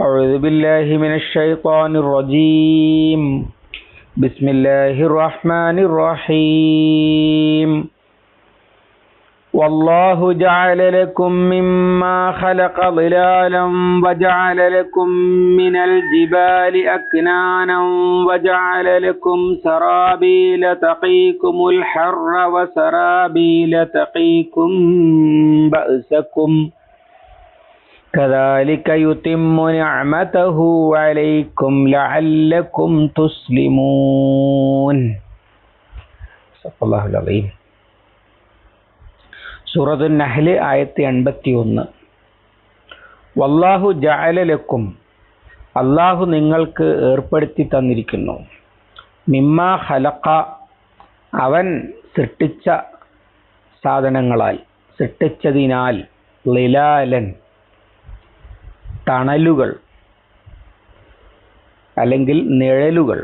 أعوذ بالله من الشيطان الرجيم. بسم الله الرحمن الرحيم. والله جعل لكم مما خلق ظلالا وجعل لكم من الجبال أكنانا وجعل لكم سرابيل تقيكم الحر وسرابيل تقيكم بأسكم كذلك يتم نعمته عليكم لعلكم تسلمون صدق الله العظيم സൂറത്തു നഹ്ല് ആയത്തി എൺപത്തി ഒന്ന് വല്ലാഹു ജഅലലക്കും അള്ളാഹു നിങ്ങൾക്ക് ഏർപ്പെടുത്തി തന്നിരിക്കുന്നു മിമ്മ ഹലക്ക അവൻ സൃഷ്ടിച്ച സാധനങ്ങളാൽ സൃഷ്ടിച്ചതിനാൽ ലിലാലൻ തണലുകൾ അല്ലെങ്കിൽ നിഴലുകൾ.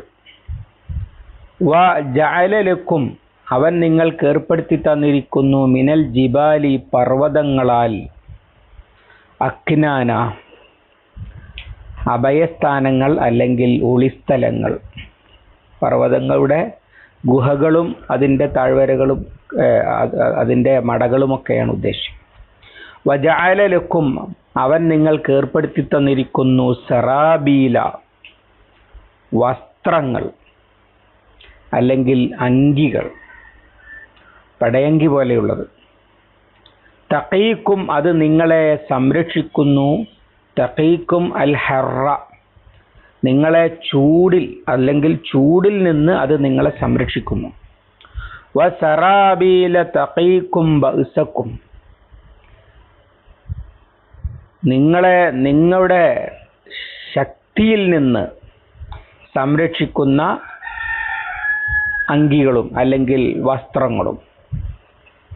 വ ജഅലലക്കും അവൻ നിങ്ങൾക്ക് ഏർപ്പെടുത്തി തന്നിരിക്കുന്നു മിനൽ ജിബാലി പർവതങ്ങളാൽ. അക്നാന അഭയസ്ഥാനങ്ങൾ അല്ലെങ്കിൽ ഒളിസ്ഥലങ്ങൾ പർവതങ്ങളുടെ ഗുഹകളും അതിന്റെ താഴ്വരകളും അതിന്റെ മടകളുമൊക്കെയാണ് ഉദ്ദേശിക്കുന്നത് വജാലലക്കും അവൻ നിങ്ങൾക്ക് ഏർപ്പെടുത്തി തന്നിരിക്കുന്നു സെറാബീല. വസ്ത്രങ്ങൾ അല്ലെങ്കിൽ അങ്കികൾ. പടയങ്കി പോലെയുള്ളത്. തക്കീക്കും അത് നിങ്ങളെ സംരക്ഷിക്കുന്നു. തക്കീക്കും അൽ ഹെറ നിങ്ങളെ ചൂടിൽ അല്ലെങ്കിൽ ചൂടിൽ നിന്ന് അത് നിങ്ങളെ സംരക്ഷിക്കുന്നു. വ സറാബീല തഖീക്കും ബഅസക്കും. നിങ്ങളെ നിങ്ങളുടെ ശക്തിയിൽ നിന്ന് സംരക്ഷിക്കുന്ന അങ്കികളും അല്ലെങ്കിൽ വസ്ത്രങ്ങളും.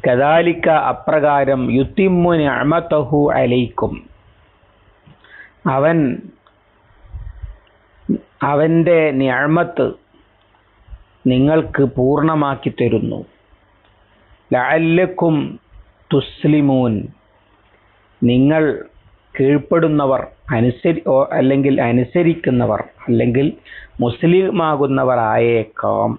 കദാലിക്ക അപ്രകാരം യുത്തിമ്മു അമത്തഹു അലൈക്കും. അവൻ അവന്റെ നിഅമത്ത് നിങ്ങൾക്ക് പൂർണമാക്കി തരുന്നു. ലഅല്ലക്കും തുസ്ലിമൂൻ. നിങ്ങൾ കീഴ്പ്പെടുന്നവർ അനുസരി അല്ലെങ്കിൽ അനുസരിക്കുന്നവർ അല്ലെങ്കിൽ മുസ്ലിമാകുന്നവർ ആയേക്കാം.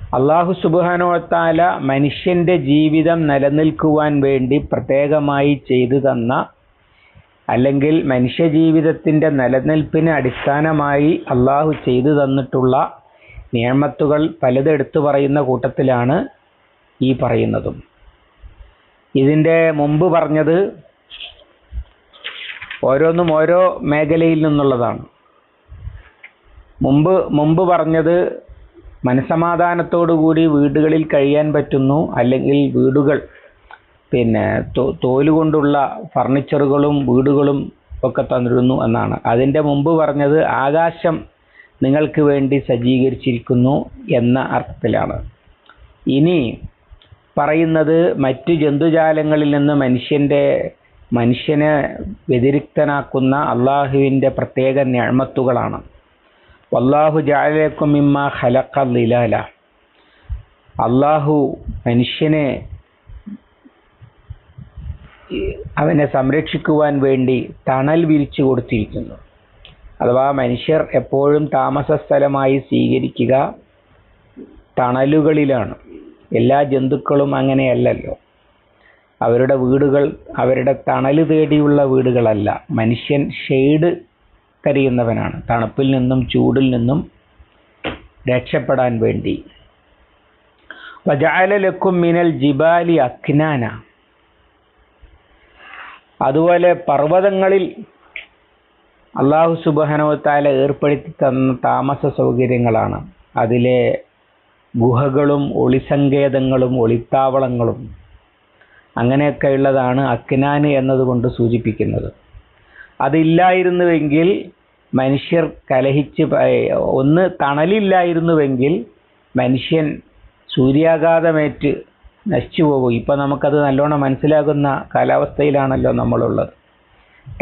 അള്ളാഹു സുബാനോത്താല മനുഷ്യന്റെ ജീവിതം നിലനിൽക്കുവാൻ വേണ്ടി പ്രത്യേകമായി ചെയ്തു തന്ന അല്ലെങ്കിൽ മനുഷ്യ ജീവിതത്തിന്റെ നിലനിൽപ്പിന് അടിസ്ഥാനമായി അള്ളാഹു ചെയ്തു തന്നിട്ടുള്ള നിയമത്തുകൾ പലതെടുത്തു പറയുന്ന കൂട്ടത്തിലാണ് ഈ പറയുന്നതും. ഇതിന്റെ മുമ്പ് പറഞ്ഞത് ഓരോന്നും ഓരോ മേഖലയിൽ നിന്നുള്ളതാണ്. മുമ്പ് മുമ്പ് പറഞ്ഞത് മനസമാധാനത്തോടുകൂടി വീടുകളിൽ കഴിയാൻ പറ്റുന്നു അല്ലെങ്കിൽ വീടുകൾ പിന്നെ തോൽ കൊണ്ടുള്ള ഫർണിച്ചറുകളും വീടുകളും ഒക്കെ തന്നിരുന്നു എന്നാണ്. അതിന്റെ മുമ്പ് പറഞ്ഞത് ആകാശം നിങ്ങൾക്ക് വേണ്ടി സജ്ജീകരിച്ചിരിക്കുന്നു എന്ന അർത്ഥത്തിലാണ്. ഇനി പറയുന്നത് മറ്റു ജന്തുജാലങ്ങളിൽ നിന്ന് മനുഷ്യന്റെ മനുഷ്യനെ വ്യതിരിക്തനാക്കുന്ന അള്ളാഹുവിന്റെ പ്രത്യേക ഞാഴ്മത്തുകളാണ് വല്ലാഹു ജാലക്കും ഇമ്മ ഖലഖ ലിലാല. അള്ളാഹു മനുഷ്യനെ അവനെ സംരക്ഷിക്കുവാൻ വേണ്ടി തണൽ വിരിച്ചു കൊടുത്തിരിക്കുന്നു. അഥവാ മനുഷ്യർ എപ്പോഴും താമസ സ്ഥലമായി സ്വീകരിക്കുക തണലുകളിലാണ്. എല്ലാ ജന്തുക്കളും അങ്ങനെയല്ലല്ലോ. അവരുടെ വീടുകൾ അവരുടെ തണൽ തേടിയുള്ള വീടുകളല്ല. മനുഷ്യൻ ഷെയ്ഡ് തരിയുന്നവനാണ് തണുപ്പിൽ നിന്നും ചൂടിൽ നിന്നും രക്ഷപ്പെടാൻ വേണ്ടി. വജാലലക്കും മിനൽ ജിബാലി അഖ്നാന അതുപോലെ പർവതങ്ങളിൽ അള്ളാഹു സുബാനവത്താല ഏർപ്പെടുത്തി തന്ന താമസ സൗകര്യങ്ങളാണ് അതിലെ ഗുഹകളും ഒളിസങ്കേതങ്ങളും ഒളിത്താവളങ്ങളും അങ്ങനെയൊക്കെയുള്ളതാണ് അക്നാന് എന്നതുകൊണ്ട് സൂചിപ്പിക്കുന്നത്. അതില്ലായിരുന്നുവെങ്കിൽ മനുഷ്യർ കലഹിച്ച് ഒന്ന് തണലില്ലായിരുന്നുവെങ്കിൽ മനുഷ്യൻ സൂര്യാഘാതമേറ്റ് നശിച്ചു പോകും. ഇപ്പം നമുക്കത് നല്ലോണം മനസ്സിലാകുന്ന കാലാവസ്ഥയിലാണല്ലോ നമ്മളുള്ളത്.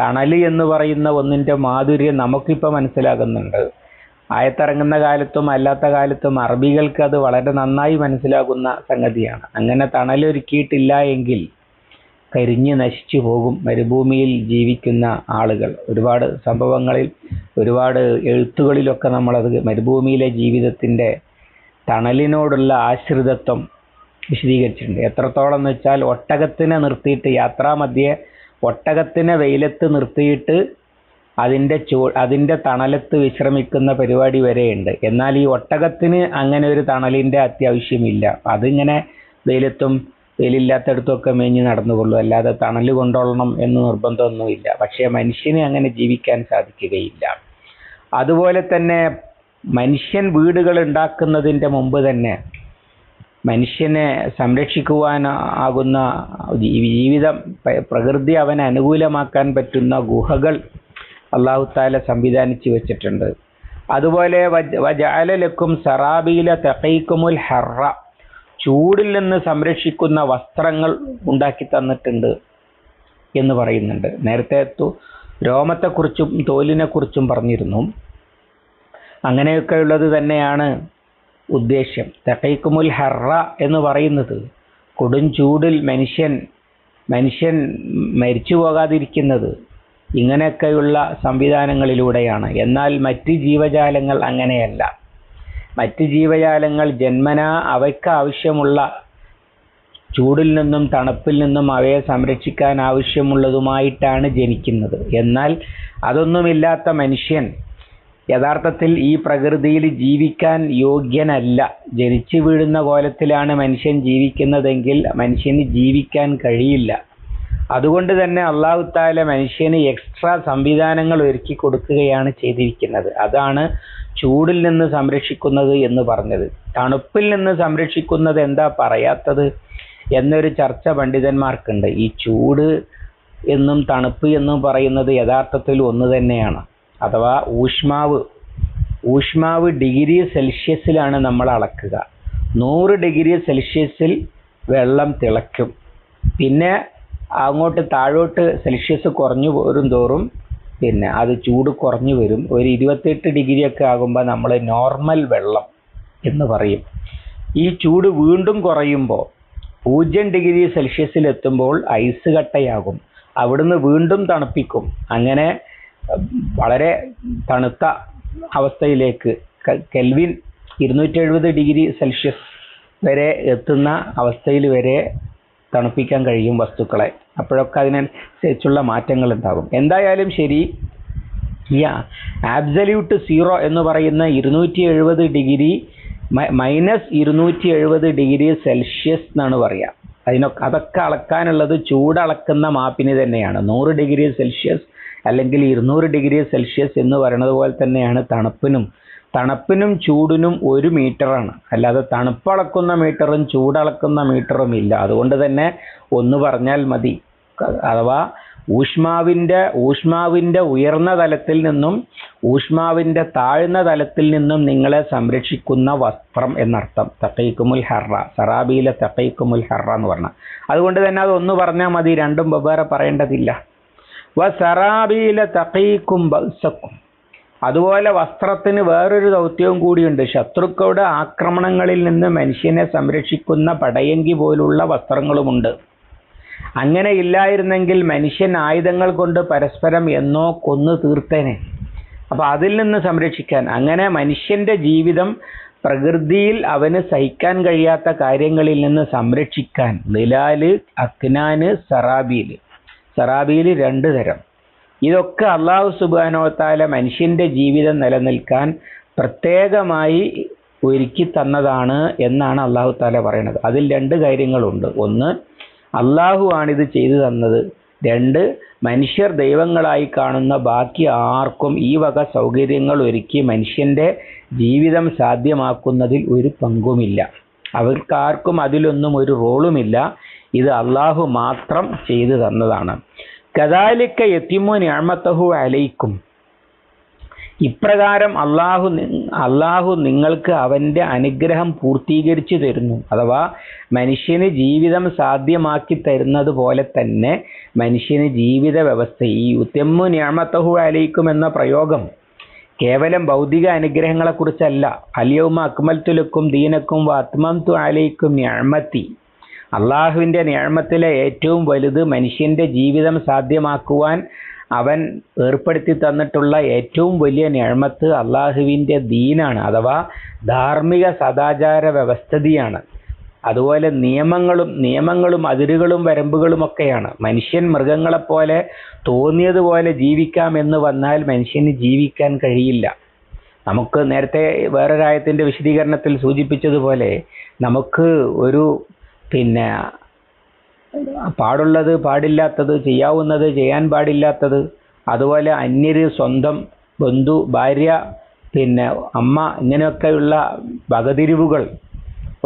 തണൽ എന്ന് പറയുന്ന ഒന്നിന്റെ മാധുര്യം നമുക്കിപ്പോൾ മനസ്സിലാകുന്നുണ്ട്. ആയത്തിറങ്ങുന്ന കാലത്തും അല്ലാത്ത കാലത്തും അറബികൾക്ക് അത് വളരെ നന്നായി മനസ്സിലാകുന്ന സംഗതിയാണ്. അങ്ങനെ തണലൊരുക്കിയിട്ടില്ല എങ്കിൽ കരിഞ്ഞ് നശിച്ചു പോകും മരുഭൂമിയിൽ ജീവിക്കുന്ന ആളുകൾ. ഒരുപാട് സംഭവങ്ങളിൽ ഒരുപാട് എഴുത്തുകളിലൊക്കെ നമ്മളത് മരുഭൂമിയിലെ ജീവിതത്തിന്റെ തണലിനോടുള്ള ആശ്രിതത്വം വിശദീകരിച്ചിട്ടുണ്ട്. എത്രത്തോളം എന്ന് വെച്ചാൽ ഒട്ടകത്തിനെ നിർത്തിയിട്ട് യാത്രാമധ്യേ ഒട്ടകത്തിനെ വെയിലത്ത് നിർത്തിയിട്ട് അതിന്റെ ചൂ അതിന്റെ തണലത്ത് വിശ്രമിക്കുന്ന പരിപാടി വരെയുണ്ട്. എന്നാൽ ഈ ഒട്ടകത്തിന് അങ്ങനെ ഒരു തണലിന്റെ അത്യാവശ്യമില്ല. അതിങ്ങനെ വെയിലത്തും വെയിലില്ലാത്തടത്തൊക്കെ മേഞ്ഞ് നടന്നുകൊള്ളൂ. അല്ലാതെ തണൽ കൊണ്ടോളണം എന്ന് നിർബന്ധമൊന്നുമില്ല. പക്ഷേ മനുഷ്യന് അങ്ങനെ ജീവിക്കാൻ സാധിക്കുകയില്ല. അതുപോലെ തന്നെ മനുഷ്യൻ വീടുകൾ ഉണ്ടാക്കുന്നതിന്റെ മുമ്പ് തന്നെ മനുഷ്യനെ സംരക്ഷിക്കുവാൻ ആകുന്ന ജീവിതം പ്രകൃതി അവനെ അനുകൂലമാക്കാൻ പറ്റുന്ന ഗുഹകൾ അള്ളാഹു താല സംവിധാനിച്ചു വെച്ചിട്ടുണ്ട്. അതുപോലെ വജാലലക്കും സറാബിയിലെ തെക്കൈക്കുമുൽ ഹറ. ചൂടിൽ നിന്ന് സംരക്ഷിക്കുന്ന വസ്ത്രങ്ങൾ ഉണ്ടാക്കി തന്നിട്ടുണ്ട് എന്ന് പറയുന്നുണ്ട്. നേരത്തെ രോമത്തെക്കുറിച്ചും തോലിനെക്കുറിച്ചും പറഞ്ഞിരുന്നു. അങ്ങനെയൊക്കെ ഉള്ളത് തന്നെയാണ് ഉദ്ദേശ്യം. തെക്കൈക്കുമുൽ ഹറ എന്ന് പറയുന്നത് കൊടും ചൂടിൽ മനുഷ്യൻ മനുഷ്യൻ മരിച്ചു പോകാതിരിക്കുന്നത് ഇങ്ങനെയൊക്കെയുള്ള സംവിധാനങ്ങളിലൂടെയാണ്. എന്നാൽ മറ്റ് ജീവജാലങ്ങൾ അങ്ങനെയല്ല. മറ്റ് ജീവജാലങ്ങൾ ജന്മന അവയ്ക്ക് ആവശ്യമുള്ള ചൂടിൽ നിന്നും തണുപ്പിൽ നിന്നും അവയെ സംരക്ഷിക്കാൻ ആവശ്യമുള്ളതുമായിട്ടാണ് ജനിക്കുന്നത്. എന്നാൽ അതൊന്നുമില്ലാത്ത മനുഷ്യൻ യഥാർത്ഥത്തിൽ ഈ പ്രകൃതിയിൽ ജീവിക്കാൻ യോഗ്യനല്ല. ജനിച്ചു വീഴുന്ന കോലത്തിലാണ് മനുഷ്യൻ ജീവിക്കുന്നതെങ്കിൽ മനുഷ്യന് ജീവിക്കാൻ കഴിയില്ല. അതുകൊണ്ട് തന്നെ അള്ളാഹു താല മനുഷ്യന് എക്സ്ട്രാ സംവിധാനങ്ങൾ ഒരുക്കി കൊടുക്കുകയാണ് ചെയ്തിരിക്കുന്നത്. അതാണ് ചൂടിൽ നിന്ന് സംരക്ഷിക്കുന്നത് എന്ന് പറഞ്ഞത്. തണുപ്പിൽ നിന്ന് സംരക്ഷിക്കുന്നത് എന്താ പറയാത്തത് എന്നൊരു ചർച്ച പണ്ഡിതന്മാർക്കുണ്ട്. ഈ ചൂട് എന്നും തണുപ്പ് എന്നും പറയുന്നത് യഥാർത്ഥത്തിൽ ഒന്ന് തന്നെയാണ്. അഥവാ ഊഷ്മാവ്. ഊഷ്മാവ് ഡിഗ്രി സെൽഷ്യസിലാണ് നമ്മൾ അളക്കുക. നൂറ് ഡിഗ്രി സെൽഷ്യസിൽ വെള്ളം തിളയ്ക്കും. പിന്നെ അങ്ങോട്ട് താഴോട്ട് സെൽഷ്യസ് കുറഞ്ഞു വരും തോറും പിന്നെ അത് ചൂട് കുറഞ്ഞു വരും. ഒരു ഇരുപത്തെട്ട് ഡിഗ്രി ഒക്കെ ആകുമ്പോൾ നമ്മൾ നോർമൽ വെള്ളം എന്ന് പറയും. ഈ ചൂട് വീണ്ടും കുറയുമ്പോൾ പൂജ്യം ഡിഗ്രി സെൽഷ്യസിൽ എത്തുമ്പോൾ ഐസ് കട്ടയാകും. അവിടുന്ന് വീണ്ടും തണുപ്പിക്കും. അങ്ങനെ വളരെ തണുത്ത അവസ്ഥയിലേക്ക് കെൽവിൻ ഇരുന്നൂറ്റി എഴുപത് ഡിഗ്രി സെൽഷ്യസ് വരെ എത്തുന്ന അവസ്ഥയിൽ വരെ തണുപ്പിക്കാൻ കഴിയും വസ്തുക്കളെ. അപ്പോഴൊക്കെ അതിനനുസരിച്ചുള്ള മാറ്റങ്ങൾ ഉണ്ടാകും എന്തായാലും ശരി ഈ ആബ്സല്യൂട്ട് സീറോ എന്ന് പറയുന്ന ഇരുന്നൂറ്റി എഴുപത് ഡിഗ്രി മൈനസ് ഇരുന്നൂറ്റി എഴുപത് ഡിഗ്രി സെൽഷ്യസ് എന്നാണ് പറയുക അതിനൊക്കെ അതൊക്കെ അളക്കാനുള്ളത് ചൂടളക്കുന്ന മാപ്പിന് തന്നെയാണ്. നൂറ് ഡിഗ്രി സെൽഷ്യസ് അല്ലെങ്കിൽ ഇരുന്നൂറ് ഡിഗ്രി സെൽഷ്യസ് എന്ന് പറയുന്നത് പോലെ തന്നെയാണ് തണുപ്പിനും തണുപ്പിനും ചൂടിനും ഒരു മീറ്ററാണ്. അല്ലാതെ തണുപ്പളക്കുന്ന മീറ്ററും ചൂടളക്കുന്ന മീറ്ററും ഇല്ല. അതുകൊണ്ട് തന്നെ ഒന്ന് പറഞ്ഞാൽ മതി. അഥവാ ഊഷ്മാവിന്റെ ഊഷ്മാവിന്റെ ഉയർന്ന തലത്തിൽ നിന്നും ഊഷ്മാവിന്റെ താഴ്ന്ന തലത്തിൽ നിന്നും നിങ്ങളെ സംരക്ഷിക്കുന്ന വസ്ത്രം എന്നർത്ഥം. തക്കൈക്കുമുൽ ഹറ സറാബിയിലെ തക്കൈക്കുമുൽ ഹറ എന്ന് പറഞ്ഞ അതുകൊണ്ട് തന്നെ അത് ഒന്ന് പറഞ്ഞാൽ മതി. രണ്ടും വെവ്വേറെ പറയേണ്ടതില്ല. വ സറാബിയിലെ തക്കൈക്കും ബൽസക്കും. അതുപോലെ വസ്ത്രത്തിന് വേറൊരു ദൗത്യവും കൂടിയുണ്ട്. ശത്രുക്കളുടെ ആക്രമണങ്ങളിൽ നിന്ന് മനുഷ്യനെ സംരക്ഷിക്കുന്ന പടയങ്കി പോലുള്ള വസ്ത്രങ്ങളുമുണ്ട്. അങ്ങനെ ഇല്ലായിരുന്നെങ്കിൽ മനുഷ്യൻ ആയുധങ്ങൾ കൊണ്ട് പരസ്പരം എന്നോ കൊന്നു തീർത്തേനെ. അപ്പോൾ അതിൽ നിന്ന് സംരക്ഷിക്കാൻ. അങ്ങനെ മനുഷ്യന്റെ ജീവിതം പ്രകൃതിയിൽ അവന് സഹിക്കാൻ കഴിയാത്ത കാര്യങ്ങളിൽ നിന്ന് സംരക്ഷിക്കാൻ. നിലാൽ അക്നാന് സറാബീൽ. സറാബീൽ രണ്ട് തരം. ഇതൊക്കെ അള്ളാഹു സുബാനോത്താല മനുഷ്യന്റെ ജീവിതം നിലനിൽക്കാൻ പ്രത്യേകമായി ഒരുക്കി തന്നതാണ് എന്നാണ് അള്ളാഹു താല പറയുന്നത്. അതിൽ രണ്ട് കാര്യങ്ങളുണ്ട്. ഒന്ന് അള്ളാഹു ആണിത് ചെയ്തു തന്നത്. രണ്ട് മനുഷ്യർ ദൈവങ്ങളായി കാണുന്ന ബാക്കി ആർക്കും ഈ വക സൗകര്യങ്ങൾ ഒരുക്കി മനുഷ്യന്റെ ജീവിതം സാധ്യമാക്കുന്നതിൽ ഒരു പങ്കുമില്ല. അവർക്കാർക്കും അതിലൊന്നും ഒരു റോളുമില്ല. ഇത് അള്ളാഹു മാത്രം ചെയ്തു തന്നതാണ്. കദാലിക്ക യത്തിമു ഞാമത്തഹു അലൈക്കും. ഇപ്രകാരം അള്ളാഹു അള്ളാഹു നിങ്ങൾക്ക് അവന്റെ അനുഗ്രഹം പൂർത്തീകരിച്ചു തരുന്നു. അഥവാ മനുഷ്യന് ജീവിതം സാധ്യമാക്കി തരുന്നത് പോലെ തന്നെ മനുഷ്യന് ജീവിത വ്യവസ്ഥ ഈ ഉത്തമ്മു ഞാമത്തഹു അലയിക്കും എന്ന പ്രയോഗം കേവലം ഭൗതിക അനുഗ്രഹങ്ങളെക്കുറിച്ചല്ല. അലിയവുമ അക്മൽത്തുലക്കും ദീനക്കും വാത്മംതു അലൈക്കും ഞാമത്തി അള്ളാഹുവിന്റെ നിയമത്തിലെ ഏറ്റവും വലുത് മനുഷ്യന്റെ ജീവിതം സാധ്യമാക്കുവാൻ അവൻ ഏർപ്പെടുത്തി തന്നിട്ടുള്ള ഏറ്റവും വലിയ നിയമത്ത് അള്ളാഹുവിന്റെ ദീനാണ് അഥവാ ധാർമ്മിക സദാചാര വ്യവസ്ഥിതിയാണ്. അതുപോലെ നിയമങ്ങളും നിയമങ്ങളും അതിരുകളും വരമ്പുകളും ഒക്കെയാണ്. മനുഷ്യൻ മൃഗങ്ങളെപ്പോലെ തോന്നിയതുപോലെ ജീവിക്കാം എന്ന് വന്നാൽ മനുഷ്യന് ജീവിക്കാൻ കഴിയില്ല. നമുക്ക് നേരത്തെ വേറൊരായത്തിന്റെ വിശദീകരണത്തിൽ സൂചിപ്പിച്ചതുപോലെ നമുക്ക് ഒരു പിന്നെ പാടുള്ളത് പാടില്ലാത്തത് ചെയ്യാവുന്നത് ചെയ്യാൻ പാടില്ലാത്തത് അതുപോലെ അന്യര് സ്വന്തം ബന്ധു ഭാര്യ പിന്നെ അമ്മ ഇങ്ങനെയൊക്കെയുള്ള വകതിരിവുകൾ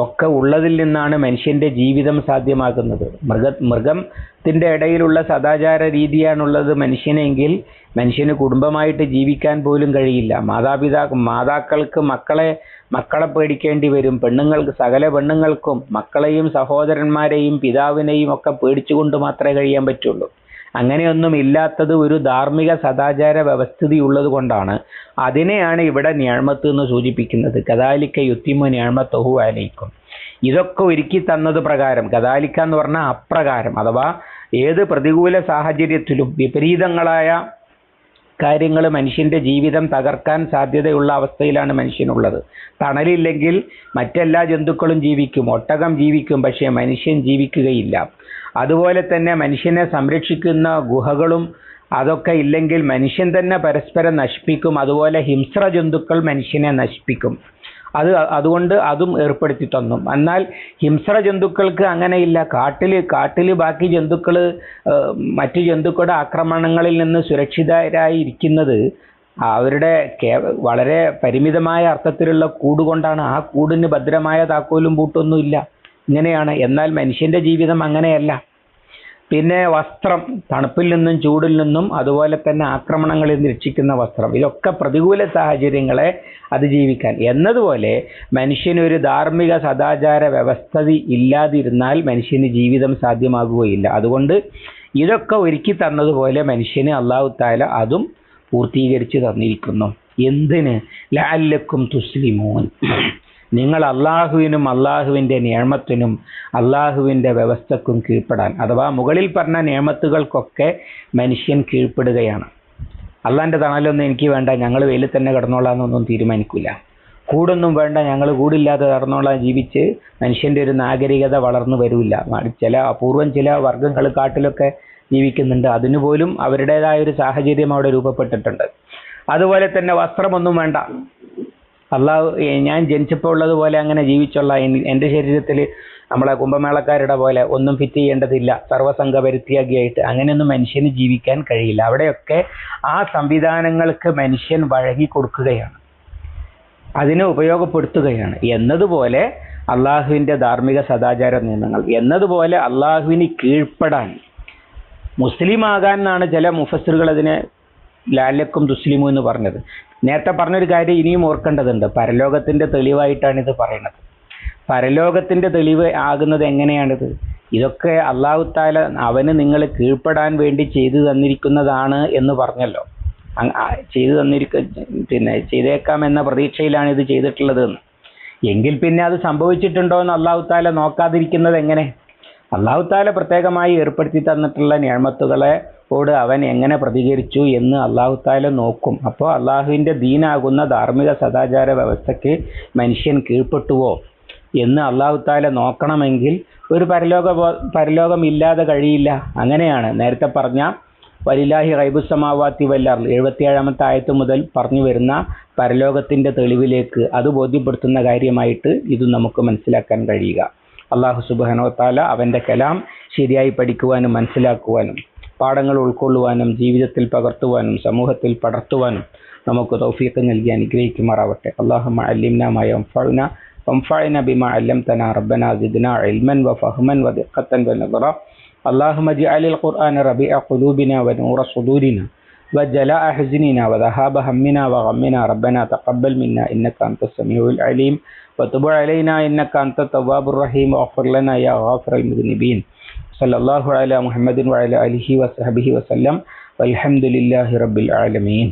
ഒക്കെ ഉള്ളതിൽ നിന്നാണ് മനുഷ്യന്റെ ജീവിതം സാധ്യമാകുന്നത്. മൃഗ മൃഗത്തിന്റെ ഇടയിലുള്ള സദാചാര രീതിയാണുള്ളത് മനുഷ്യനെങ്കിൽ മനുഷ്യന് കുടുംബമായിട്ട് ജീവിക്കാൻ പോലും കഴിയില്ല. മാതാപിതാ മാതാക്കൾക്ക് മക്കളെ മക്കളെ പേടിക്കേണ്ടി വരും. പെണ്ണുങ്ങൾക്ക് സകല പെണ്ണുങ്ങൾക്കും മക്കളെയും സഹോദരന്മാരെയും പിതാവിനെയും ഒക്കെ പേടിച്ചുകൊണ്ട് മാത്രമേ കഴിയാൻ പറ്റുള്ളൂ. അങ്ങനെയൊന്നും ഇല്ലാത്തത് ഒരു ധാർമ്മിക സദാചാര വ്യവസ്ഥിതി ഉള്ളത് കൊണ്ടാണ്. അതിനെയാണ് ഇവിടെ ഞാഴ്മത്ത് എന്ന് സൂചിപ്പിക്കുന്നത്. കദാലിക്ക യുത്തിമു ഞാഴ്മത്തഹു അലയിക്കും ഇതൊക്കെ ഒരുക്കി തന്നത് പ്രകാരം കദാലിക്ക എന്ന് പറഞ്ഞാൽ അപ്രകാരം അഥവാ ഏത് പ്രതികൂല സാഹചര്യത്തിലും വിപരീതങ്ങളായ കാര്യങ്ങൾ മനുഷ്യന്റെ ജീവിതം തകർക്കാൻ സാധ്യതയുള്ള അവസ്ഥയിലാണ് മനുഷ്യനുള്ളത്. തണലില്ലെങ്കിൽ മറ്റെല്ലാ ജന്തുക്കളും ജീവിക്കും ഒട്ടകം ജീവിക്കും പക്ഷേ മനുഷ്യൻ ജീവിക്കുകയില്ല. അതുപോലെ തന്നെ മനുഷ്യനെ സംരക്ഷിക്കുന്ന ഗുഹകളും അതൊക്കെ ഇല്ലെങ്കിൽ മനുഷ്യൻ തന്നെ പരസ്പരം നശിപ്പിക്കും. അതുപോലെ ഹിംസ്ര ജന്തുക്കൾ മനുഷ്യനെ നശിപ്പിക്കും. അത് അതുകൊണ്ട് അതും ഏർപ്പെടുത്തി തന്നു. എന്നാൽ ഹിംസ്ര ജന്തുക്കൾക്ക് അങ്ങനെയില്ല. കാട്ടിൽ കാട്ടിൽ ബാക്കി ജന്തുക്കൾ മറ്റു ജന്തുക്കളുടെ ആക്രമണങ്ങളിൽ നിന്ന് സുരക്ഷിതരായി ഇരിക്കുന്നത് അവരുടെ വളരെ പരിമിതമായ അർത്ഥത്തിലുള്ള കൂട് കൊണ്ടാണ്. ആ കൂടിന് ഭദ്രമായ താക്കോലും പൂട്ടൊന്നുമില്ല. ഇങ്ങനെയാണ്. എന്നാൽ മനുഷ്യന്റെ ജീവിതം അങ്ങനെയല്ല. പിന്നെ വസ്ത്രം തണുപ്പിൽ നിന്നും ചൂടിൽ നിന്നും അതുപോലെ തന്നെ ആക്രമണങ്ങളിൽ നിന്ന് രക്ഷിക്കുന്ന വസ്ത്രം. ഇതൊക്കെ പ്രതികൂല സാഹചര്യങ്ങളെ അതിജീവിക്കാൻ എന്നതുപോലെ മനുഷ്യനൊരു ധാർമ്മിക സദാചാര വ്യവസ്ഥതി ഇല്ലാതിരുന്നാൽ മനുഷ്യന് ജീവിതം സാധ്യമാകുകയില്ല. അതുകൊണ്ട് ഇതൊക്കെ ഒരുക്കി തന്നതുപോലെ മനുഷ്യന് അള്ളാഹു താല അതും പൂർത്തീകരിച്ച് തന്നിരിക്കുന്നു. എന്തിന്? ലാലക്കും തുസ്ലിമോൻ. നിങ്ങൾ അള്ളാഹുവിനും അള്ളാഹുവിന്റെ നിയമത്തിനും അള്ളാഹുവിന്റെ വ്യവസ്ഥക്കും കീഴ്പ്പെടാൻ. അഥവാ മുകളിൽ പറഞ്ഞ നിയമത്തുകൾക്കൊക്കെ മനുഷ്യൻ കീഴ്പ്പെടുകയാണ്. അള്ളാന്റെ തണലൊന്നും എനിക്ക് വേണ്ട ഞങ്ങൾ വെയിൽ തന്നെ കിടന്നോളാന്നൊന്നും തീരുമാനിക്കില്ല കൂടൊന്നും വേണ്ട ഞങ്ങൾ കൂടില്ലാതെ നടന്നോളാം ജീവിച്ച് മനുഷ്യന്റെ ഒരു നാഗരികത വളർന്നു വരില്ല ചില അപൂർവം ചില വർഗങ്ങൾ കാട്ടിലൊക്കെ ജീവിക്കുന്നുണ്ട് അതിനുപോലും അവരുടേതായ ഒരു സാഹചര്യം അവിടെ രൂപപ്പെട്ടിട്ടുണ്ട്. അതുപോലെ തന്നെ വസ്ത്രമൊന്നും വേണ്ട. അള്ളാഹു ഞാൻ ജനിച്ചപ്പോൾ ഉള്ളതുപോലെ അങ്ങനെ ജീവിച്ചുള്ള എന്റെ ശരീരത്തിൽ നമ്മളെ കുംഭമേളക്കാരുടെ പോലെ ഒന്നും ഫിറ്റ് ചെയ്യേണ്ടതില്ല. സർവസംഘ പരിത്യാഗിയായിട്ട് അങ്ങനെയൊന്നും മനുഷ്യന് ജീവിക്കാൻ കഴിയില്ല. അവിടെയൊക്കെ ആ സംവിധാനങ്ങൾക്ക് മനുഷ്യൻ വഴങ്ങി കൊടുക്കുകയാണ്. അതിനെ ഉപയോഗപ്പെടുത്തുകയാണ്. എന്നതുപോലെ അള്ളാഹുവിന്റെ ധാർമ്മിക സദാചാര നിയമങ്ങൾ എന്നതുപോലെ അള്ളാഹുവിന് കീഴ്പ്പെടാൻ. മുസ്ലിം ആകാൻ എന്നാണ് ചില മുഫസറുകൾ അതിനെ ലാലക്കും തുസ്ലിമു എന്ന് പറഞ്ഞത്. നേരത്തെ പറഞ്ഞൊരു കാര്യം ഇനിയും ഓർക്കേണ്ടതുണ്ട്. പരലോകത്തിന്റെ തെളിവായിട്ടാണ് ഇത് പറയുന്നത്. പരലോകത്തിന്റെ തെളിവ് ആകുന്നത് എങ്ങനെയാണിത്? ഇതൊക്കെ അള്ളാഹു താല അവന് നിങ്ങൾ കീഴ്പ്പെടാൻ വേണ്ടി ചെയ്തു തന്നിരിക്കുന്നതാണ് എന്ന് പറഞ്ഞല്ലോ. ചെയ്തു തന്നിരിക്ക പിന്നെ ചെയ്തേക്കാം എന്ന പ്രതീക്ഷയിലാണ് ഇത് ചെയ്തിട്ടുള്ളത് എന്ന്. എങ്കിൽ പിന്നെ അത് സംഭവിച്ചിട്ടുണ്ടോ എന്ന് അള്ളാഹു താല നോക്കാതിരിക്കുന്നത് എങ്ങനെ? അള്ളാഹു താല പ്രത്യേകമായി ഏർപ്പെടുത്തി തന്നിട്ടുള്ള ഞാമത്തുകളെ ഓട് അവൻ എങ്ങനെ പ്രതികരിച്ചു എന്ന് അള്ളാഹു താല നോക്കും. അപ്പോൾ അള്ളാഹുവിന്റെ ദീനാകുന്ന ധാർമ്മിക സദാചാര വ്യവസ്ഥയ്ക്ക് മനുഷ്യൻ കീഴ്പ്പെട്ടുവോ എന്ന് അള്ളാഹു താല നോക്കണമെങ്കിൽ ഒരു പരലോക പരലോകം ഇല്ലാതെ കഴിയില്ല. അങ്ങനെയാണ് നേരത്തെ പറഞ്ഞ വലിലാഹി റൈബുസമാവാത്തി വല്ലാർ എഴുപത്തിയേഴാമത്തെ ആയത്ത് മുതൽ പറഞ്ഞു വരുന്ന പരലോകത്തിന്റെ തെളിവിലേക്ക് അത് ബോധ്യപ്പെടുത്തുന്ന കാര്യമായിട്ട് ഇത് നമുക്ക് മനസ്സിലാക്കാൻ കഴിയുക. അള്ളാഹു സുബാനോ താല അവന്റെ കലാം ശരിയായി പഠിക്കുവാനും മനസ്സിലാക്കുവാനും പാഠങ്ങൾ ഉൾക്കൊള്ളുവാനും ജീവിതത്തിൽ പകർത്തുവാനും സമൂഹത്തിൽ പടർത്തുവാനും നമുക്ക് തൗഫീഖ് നൽകി അനുഗ്രഹിക്കുമാറാവട്ടെ അള്ളാഹു അല്ലിംന മയംഫഅന وانفعنا بما علمتنا ربنا زدنا علما وفهما ودقة ونظرا اللهم اجعل القرآن ربيع قلوبنا ونور صدورنا وجلاء حزننا وذهاب همنا وغمنا ربنا تقبل منا إنك أنت السميع العليم وتب علينا إنك أنت التواب الرحيم واغفر لنا يا غافر المذنبين സല്ലാഹു അല മുഹമ്മദിൻ വഅല അലിഹി വസഹബിഹി വസ്ലം അലഹമുല്ലാഹി റബ്ബിൽ ആലമീൻ.